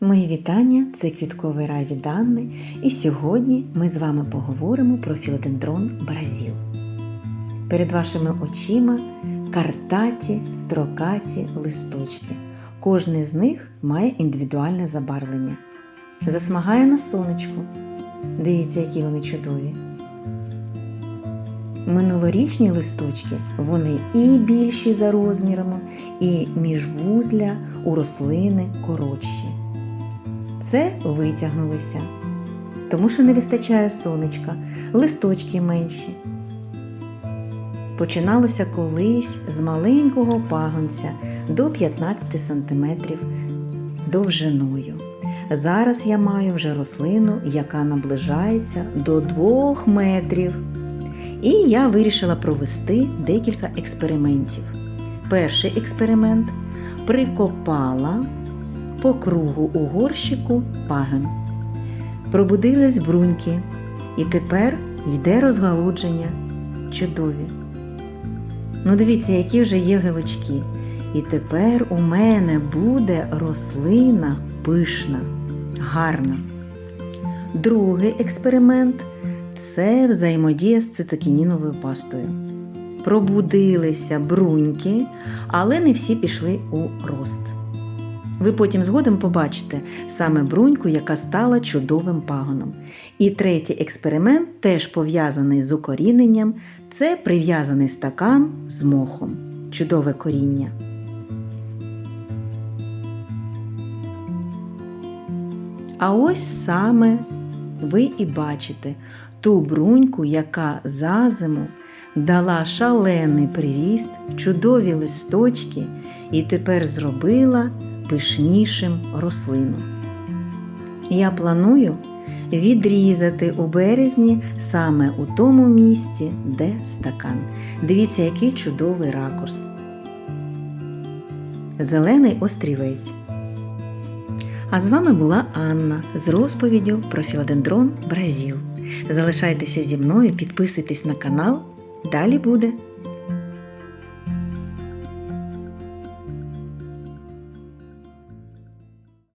Мої вітання, це квітковий рай від Анни, і сьогодні ми з вами поговоримо про філодендрон Бразіл. Перед вашими очима картаті, строкаті листочки. Кожний з них має індивідуальне забарвлення. Засмагає на сонечку. Дивіться, які вони чудові. Минулорічні листочки вони і більші за розмірами, і міжвузля у рослини коротші. Це витягнулися, тому що не вистачає сонечка, листочки менші. Починалося колись з маленького пагонця до 15 см довжиною. Зараз я маю вже рослину, яка наближається до 2 метрів. І я вирішила провести декілька експериментів. Перший експеримент прикопала по кругу у горщику пагін. Пробудились бруньки, і тепер йде розгалудження. Чудові. Ну, дивіться, які вже є гілочки. І тепер у мене буде рослина пишна, гарна. Другий експеримент це взаємодія з цитокініновою пастою. Пробудилися бруньки, але не всі пішли у рост. Ви потім згодом побачите саме бруньку, яка стала чудовим пагоном. І третій експеримент, теж пов'язаний з укоріненням, це прив'язаний стакан з мохом. Чудове коріння. А ось саме ви і бачите ту бруньку, яка за зиму дала шалений приріст, чудові листочки і тепер зробила пишнішим рослину. Я планую відрізати у березні саме у тому місці, де стакан. Дивіться, який чудовий ракурс. Зелений острівець. А з вами була Анна з розповіддю про філодендрон Бразіл. Залишайтеся зі мною, підписуйтесь на канал. Далі буде.